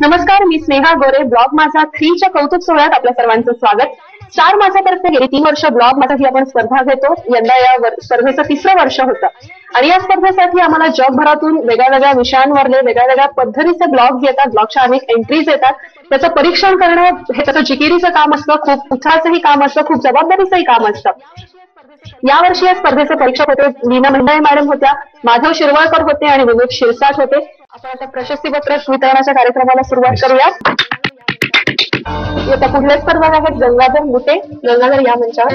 नमस्कार मी स्नेहा गोरे. ब्लॉग माझा थ्रीच्या कौतुक सोहळ्यात आपल्या सर्वांचं स्वागत. स्टार माझ्यातर्फे गेली तीन वर्ष ब्लॉग. माझा ही आपण स्पर्धा घेतो. यंदा या स्पर्धेचं तिसरं वर्ष होतं. आणि या स्पर्धेसाठी आम्हाला जगभरातून वेगळ्या वेगळ्या विषयांवरले वेगळ्या वेगळ्या पद्धतीचे ब्लॉग येतात. ब्लॉगच्या अनेक एंट्रीज येतात. त्याचं परीक्षण करणं हे त्याचं जिकिरीचं काम असतं. खूप उत्साहाचंही काम असतं. खूप जबाबदारीचंही काम असतं. यावर्षी या स्पर्धेचे परीक्षक होते. लीना मंडळे मॅडम होत्या. माधव शिरवाळकर होते आणि विवेक शिरसाट होते. आपण आता प्रशस्तीपत्र वितरणाच्या कार्यक्रमाला सुरुवात करूया आता पुढल्या स्पर्धा आहेत. गंगाधर मुटे गंगाधर या मंचावर.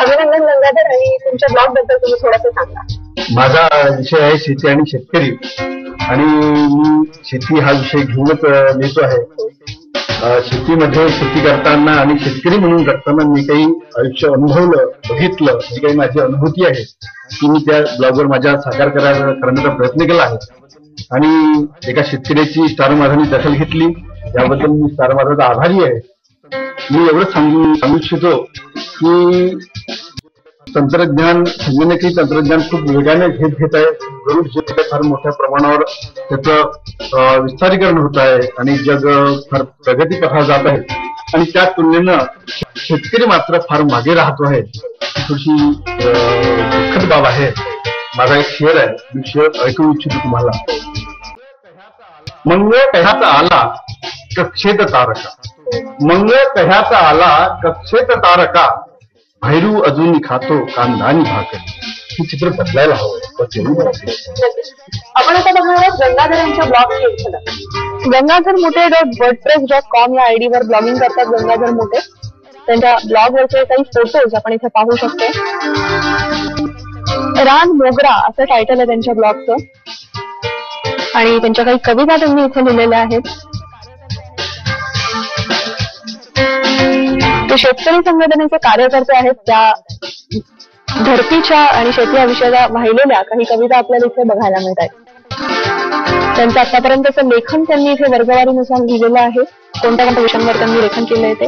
अभिनंदन गंगाधर आणि तुमच्या ब्लॉगबद्दल तुम्ही थोडंसं सांगा. माझा विषय आहे शेती आणि शेतकरी. आणि मी शेती हा विषय घेऊनच लिहितो आहे. शेतीमध्ये शेती करताना आणि शेतकरी म्हणून करताना मी काही आयुष्य अनुभवलं बघितलं जी काही माझी अनुभूती आहे ती मी त्या ब्लॉगवर माझ्या साकार करायला करण्याचा प्रयत्न केला आहे. आणि एका शेतकऱ्याची स्टार माझाने दखल घेतली. याबद्दल मी स्टार माझाचा आभारी आहे. मी एवढंच सांगू सांगू इच्छितो की तंत्रज्ञान संगणकीय तंत्रज्ञान खूप वेगाने घेत घेत आहे. गरुड जे काही फार मोठ्या प्रमाणावर त्याचं विस्तारीकरण होत आहे आणि जग फार प्रगतीपथा जात आहे. आणि त्या तुलनेनं शेतकरी मात्र फार मागे राहतो आहे. थोडीशी दुःखद बाब आहे. माझा एक शेअर आहे. मी शेअर ऐकू इच्छितो तुम्हाला. मंगळ कह्याचा आला कक्षेत तारका. मंगळ कह्याचा आला कक्षेत तारका. भैरू अजून खातो कांदानी भाकर. हे चित्र बदलायला हवं. आपण आता बघणार आहोत गंगाधर यांच्या blog Gangadhar Mothe dot WordPress dot com या आयडी वर ब्लॉगिंग करतात गंगाधर मोठे. त्यांच्या ब्लॉग वरचे काही फोटोज आपण इथे पाहू शकतो. रान मोगरा असं टायटल आहे त्यांच्या ब्लॉगचं आणि त्यांच्या काही कविता त्यांनी इथे लिहिलेल्या आहेत. शेतकरी संघटनेचे कार्यकर्ते आहेत त्या धरतीच्या आणि शेती या विषयाला वाहिलेल्या काही कविता आपल्याला इथे बघायला मिळत आहेत. त्यांचं आतापर्यंतचं लेखन त्यांनी इथे वर्गवारीनुसार लिहिलेलं आहे. कोणत्या कोणत्या विषयांवर त्यांनी लेखन केलंय ते?